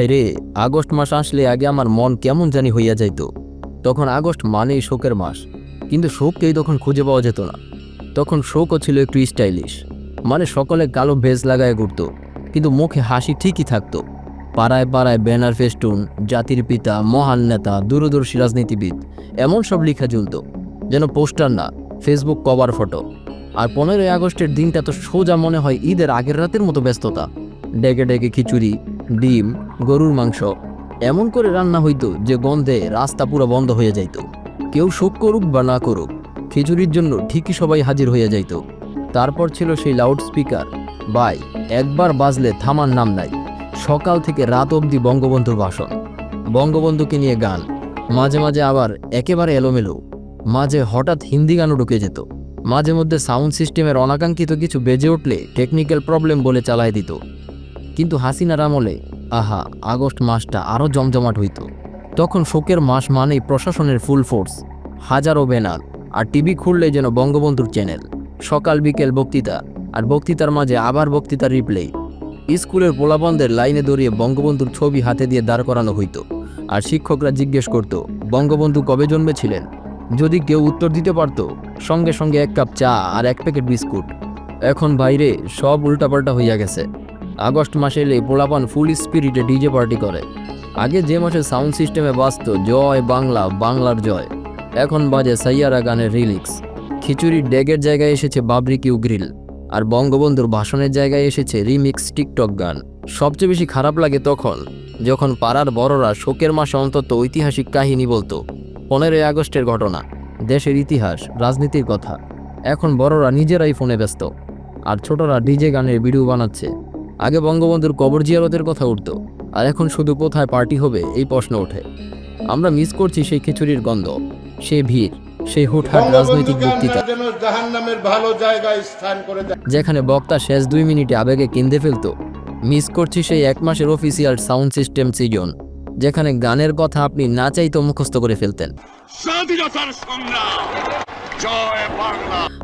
ভাইরে আগস্ট মাস আসলে আগে আমার মন কেমন জানি হইয়া যাইত। তখন আগস্ট মানেই শোকের মাস, কিন্তু শোককেই তখন খুঁজে পাওয়া যেত না। তখন শোকও ছিল একটু স্টাইলিশ মানে সকলে কালো ভেজ লাগায় ঘুরতো, কিন্তু মুখে হাসি ঠিকই থাকতো। পাড়ায় পাড়ায় ব্যানার ফেস্টুন, জাতির পিতা, মহান নেতা, দূরদর্শী রাজনীতিবিদ, এমন সব লেখা ঝুলত, যেন পোস্টার না, ফেসবুক কভার ফটো। আর পনেরোই আগস্টের দিনটা তো সোজা মনে হয় ঈদের আগের রাতের মতো ব্যস্ততা। ডেকে ডেকে খিচুড়ি ডিম, গরুর মাংস। এমন করে রান্না হইতো যে গন্ধে রাস্তা পুরো বন্ধ হয়ে যাইত। কেউ শোক করুক বা না করুক, খিচুড়ির জন্য ঠিকই সবাই হাজির হয়ে যাইত। তারপর ছিল সেই লাউড স্পিকার বাই, একবার বাজলে থামার নাম নাই। সকাল থেকে রাত অবধি বঙ্গবন্ধুর ভাষণ। বঙ্গবন্ধুকে নিয়ে গান। মাঝে মাঝে আবার একেবারে এলোমেলো। মাঝে হঠাৎ হিন্দি গানও ঢুকে যেত। মাঝে মধ্যে সাউন্ড সিস্টেমের অনাকাঙ্ক্ষিত কিছু বেজে উঠলে টেকনিক্যাল প্রবলেম বলে চালায় দিত। কিন্তু হাসিনার আমলে, আহা, আগস্ট মাসটা আরও জমজমাট হইত। তখন শোকের মাস মানেই প্রশাসনের ফুল ফোর্স হাজারো ব্যানার আর টিভি খুললে যেন বঙ্গবন্ধুর চ্যানেল সকাল, বিকেল বক্তৃতা আর বক্তৃতার মাঝে আবার বক্তৃতার রিপ্লে স্কুলের পোলাবন্ধের লাইনে দৌড়িয়ে বঙ্গবন্ধুর ছবি হাতে দিয়ে দাঁড় করানো হইতো। আর শিক্ষকরা জিজ্ঞেস করত, বঙ্গবন্ধু কবে জন্মেছিলেন? যদি কেউ উত্তর দিতে পারত, সঙ্গে সঙ্গে এক কাপ চা আর এক প্যাকেট বিস্কুট। এখন বাইরে সব উল্টাপাল্টা হইয়া গেছে। আগস্ট মাসে এলে পোলাপান ফুল স্পিরিটে ডিজে পার্টি করে। আগে যে মাসে সাউন্ড সিস্টেমে বাজত, জয় বাংলা, বাংলার জয়। এখন বাজে সাইয়ারা গানের রিলিক্স খিচুড়ির ড্যাগের জায়গায় এসেছে বাবরি কিউ গ্রিল আর বঙ্গবন্ধুর ভাষণের জায়গায় এসেছে রিমিক্স টিকটক গান। সবচেয়ে বেশি খারাপ লাগে তখন, যখন পাড়ার বড়রা শোকের মাসে অন্তত ঐতিহাসিক কাহিনী বলতো। পনেরোই আগস্টের ঘটনা, দেশের ইতিহাস, রাজনীতির কথা। এখন বড়রা নিজেরাই ফোনে ব্যস্ত। আর ছোটরা ডিজে গানের ভিডিও বানাচ্ছে। আগে বঙ্গবন্ধুর কবর জিয়ারতের কথা উঠতো আর এখন শুধু কোথায় পার্টি হবে এই প্রশ্ন ওঠে। আমরা মিস করছি সেই খিচুড়ির গন্ধ সে ভিড় সেই হুটহাট রাজনৈতিক বক্তৃতা। যেখানে বক্তা শেষ দুই মিনিটে আবেগে কিনতে ফেলতো। মিস করছি সেই এক মাসের অফিসিয়াল সাউন্ড সিস্টেম সিজন যেখানে গানের কথা আপনি না চাইতেও মুখস্থ করে ফেলতেন।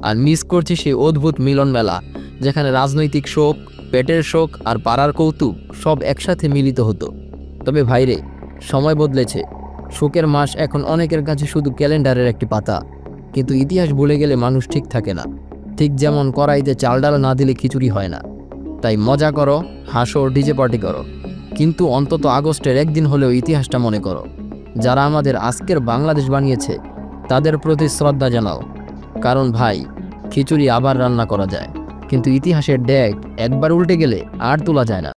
আর মিস করছি সেই অদ্ভুত মিলন মেলা যেখানে রাজনৈতিক শোক, পেটের শোক আর পাড়ার কৌতুক সব একসাথে মিলিত হতো। তবে ভাইরে, সময় বদলেছে। শোকের মাস এখন অনেকের কাছে শুধু ক্যালেন্ডারের একটি পাতা। কিন্তু ইতিহাস ভুলে গেলে মানুষ ঠিক থাকে না। ঠিক যেমন কড়াইতে চাল ডাল না দিলে খিচুড়ি হয় না। তাই মজা করো, হাসো, ডিজে পার্টি করো। কিন্তু অন্তত আগস্টের একদিন হলেও ইতিহাসটা মনে করো। যারা আমাদের আজকের বাংলাদেশ বানিয়েছে, তাদের প্রতি শ্রদ্ধা জানাও। কারণ ভাই, খিচুড়ি আবার রান্না করা যায়। কিন্তু ইতিহাসের ড্যাগ একবার উল্টে গেলে আর তোলা যায় না।